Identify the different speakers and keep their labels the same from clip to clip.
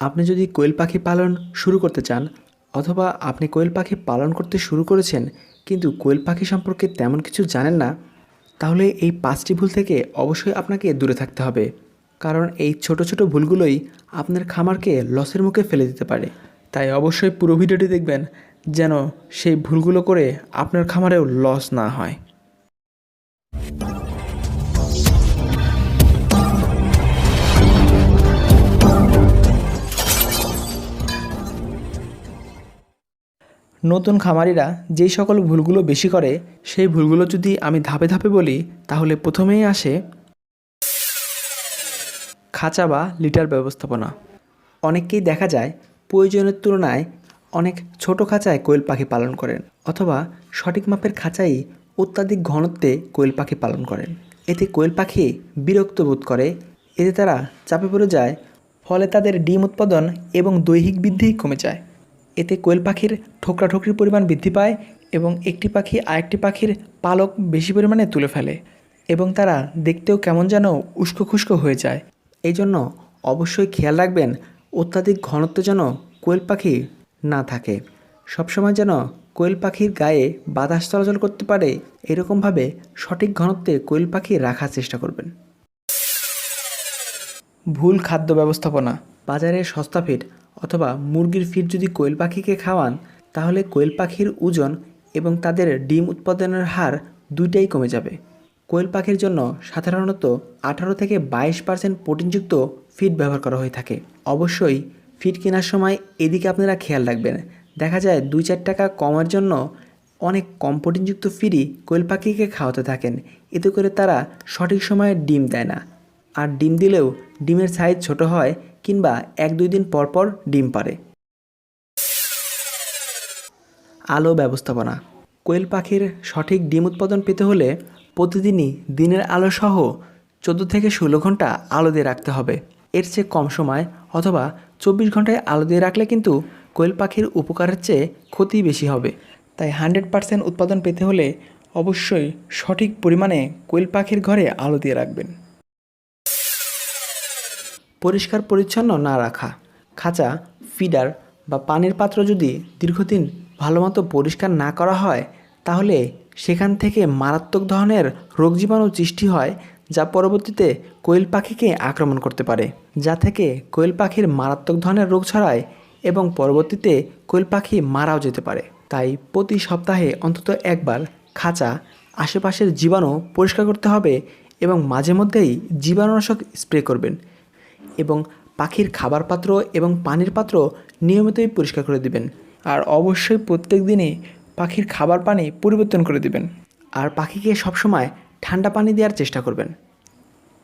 Speaker 1: আপনি যদি কোয়েল পাখি পালন শুরু করতে চান, অথবা আপনি কোয়েল পাখি পালন করতে শুরু করেছেন, কিন্তু কোয়েল পাখি সম্পর্কে তেমন কিছু জানেন না, তাহলে এই পাঁচটি ভুল থেকে অবশ্যই আপনাকে দূরে থাকতে হবে। কারণ এই ছোট ছোট ভুলগুলোই আপনার খামারকে লসের মুখে ফেলে দিতে পারে। তাই অবশ্যই পুরো ভিডিওটি দেখবেন, যেন সেই ভুলগুলো করে আপনার খামারেও লস না হয়। নতুন খামারিরা যেই সকল ভুলগুলো বেশি করে, সেই ভুলগুলো যদি আমি ধাপে ধাপে বলি, তাহলে প্রথমেই আসে খাঁচা বা লিটার ব্যবস্থাপনা। অনেককেই দেখা যায় প্রয়োজনের তুলনায় অনেক ছোট খাঁচায় কোয়েল পাখি পালন করেন, অথবা সঠিক মাপের খাঁচাই অত্যাধিক ঘনত্বে কোয়েল পাখি পালন করেন। এতে কোয়েল পাখি বিরক্ত বোধ করে, এতে তারা চাপে পড়ে যায়, ফলে তাদের ডিম উৎপাদন এবং দৈহিক বৃদ্ধি কমে যায়। এতে কোয়েল পাখির ঠোকরাঠোকরির পরিমাণ বৃদ্ধি পায় এবং একটি পাখি আরেকটি পাখির পালক বেশি পরিমাণে তুলে ফেলে এবং তারা দেখতেও কেমন যেন উস্কো খুস্কো হয়ে যায়। এই জন্য অবশ্যই খেয়াল রাখবেন অত্যাধিক ঘনত্ব যেন কোয়েল পাখি না থাকে। সবসময় যেন কোয়েল পাখির গায়ে বাতাস চলাচল করতে পারে, এরকমভাবে সঠিক ঘনত্বে কোয়েল পাখি রাখার চেষ্টা করবেন। ভুল খাদ্য ব্যবস্থাপনা। বাজারে সস্তা ফিড অথবা মুরগির ফিড যদি কোয়েল পাখিকে খাওয়ান, তাহলে কোয়েল পাখির ওজন এবং তাদের ডিম উৎপাদনের হার দুইটাই কমে যাবে। কোয়েল পাখির জন্য সাধারণত আঠারো থেকে বাইশ পার্সেন্ট প্রোটিনযুক্ত ফিড ব্যবহার করা হয়ে থাকে। অবশ্যই ফিড কেনার সময় এদিকে আপনারা খেয়াল রাখবেন। দেখা যায় দুই চার টাকা কমের জন্য অনেক কম প্রোটিনযুক্ত ফিডই কোয়েল পাখিকে খাওয়াতে থাকেন। এতে করে তারা সঠিক সময়ে ডিম দেয় না। আর ডিম দিলেও ডিমের সাইজ ছোট হয় কিংবা এক দুই দিন পর পর ডিম পারে। আলো ব্যবস্থাপনা। কোয়েল পাখির সঠিক ডিম উৎপাদন পেতে হলে প্রতিদিনই দিনের আলো সহ চোদ্দ থেকে ষোলো ঘণ্টা আলো দিয়ে রাখতে হবে। এর চেয়ে কম সময় অথবা চব্বিশ ঘন্টায় আলো দিয়ে রাখলে কিন্তু কোয়েল পাখির উপকারের চেয়ে ক্ষতি বেশি হবে। তাই হান্ড্রেড পার্সেন্ট উৎপাদন পেতে হলে অবশ্যই সঠিক পরিমাণে কোয়েল পাখির ঘরে আলো দিয়ে রাখবেন। পরিষ্কার পরিচ্ছন্ন না রাখা। খাঁচা, ফিডার বা পানির পাত্র যদি দীর্ঘদিন ভালোমতো পরিষ্কার না করা হয়, তাহলে সেখান থেকে মারাত্মক ধরনের রোগ জীবাণু সৃষ্টি হয়, যা পরবর্তীতে কোয়েল পাখিকে আক্রমণ করতে পারে, যা থেকে কোয়েল পাখির মারাত্মক ধরনের রোগ ছড়ায় এবং পরবর্তীতে কোয়েল পাখি মারাও যেতে পারে। তাই প্রতি সপ্তাহে অন্তত একবার খাঁচা, আশেপাশের জীবাণু পরিষ্কার করতে হবে এবং মাঝে মধ্যেই জীবাণুনাশক স্প্রে করবেন। এবং পাখির খাবার পাত্র এবং পানির পাত্র নিয়মিতই পরিষ্কার করে দিবেন। আর অবশ্যই প্রত্যেক দিনই পাখির খাবার পানি পরিবর্তন করে দিবেন। আর পাখিকে সবসময় ঠান্ডা পানি দেওয়ার চেষ্টা করবেন।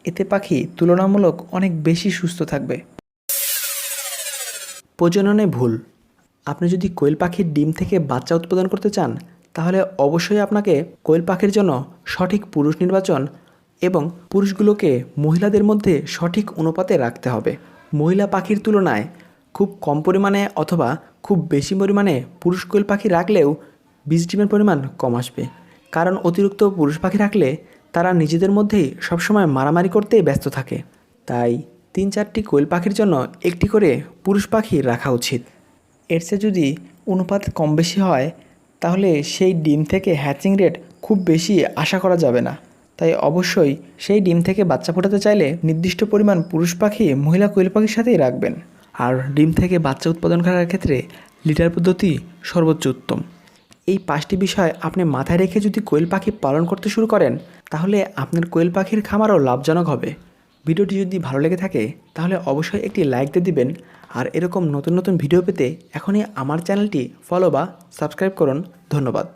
Speaker 1: এতে পাখি তুলনামূলক অনেক বেশি সুস্থ থাকবে। প্রজননে ভুল। আপনি যদি কোয়েল পাখির ডিম থেকে বাচ্চা উৎপাদন করতে চান, তাহলে অবশ্যই আপনাকে কোয়েল পাখির জন্য সঠিক পুরুষ নির্বাচন এবং পুরুষগুলোকে মহিলাদের মধ্যে সঠিক অনুপাতে রাখতে হবে। মহিলা পাখির তুলনায় খুব কম পরিমাণে অথবা খুব বেশি পরিমাণে পুরুষ কোয়েল পাখি রাখলেও বীজ ডিমের পরিমাণ কম আসবে। কারণ অতিরিক্ত পুরুষ পাখি রাখলে তারা নিজেদের মধ্যেই সবসময় মারামারি করতেই ব্যস্ত থাকে। তাই তিন চারটি কোয়েল পাখির জন্য একটি করে পুরুষ পাখি রাখা উচিত। এর চেয়ে যদি অনুপাত কম বেশি হয়, তাহলে সেই ডিম থেকে হ্যাচিং রেট খুব বেশি আশা করা যাবে না। তাই অবশ্যই সেই ডিম থেকে বাচ্চা ফোটাতে চাইলে নির্দিষ্ট পরিমাণ পুরুষ পাখি, মহিলা কোয়েল পাখির সাথেই রাখবেন। আর ডিম থেকে বাচ্চা উৎপাদন করার ক্ষেত্রে লিটার পদ্ধতি সর্বোচ্চ উত্তম। এই পাঁচটি বিষয় আপনি মাথায় রেখে যদি কোয়েল পাখি পালন করতে শুরু করেন, তাহলে আপনার কোয়েল পাখির খামারও লাভজনক হবে। ভিডিওটি যদি ভালো লেগে থাকে, তাহলে অবশ্যই একটি লাইক দিয়ে দিবেন। আর এরকম নতুন নতুন ভিডিও পেতে এখনই আমার চ্যানেলটি ফলো বা সাবস্ক্রাইব করুন। ধন্যবাদ।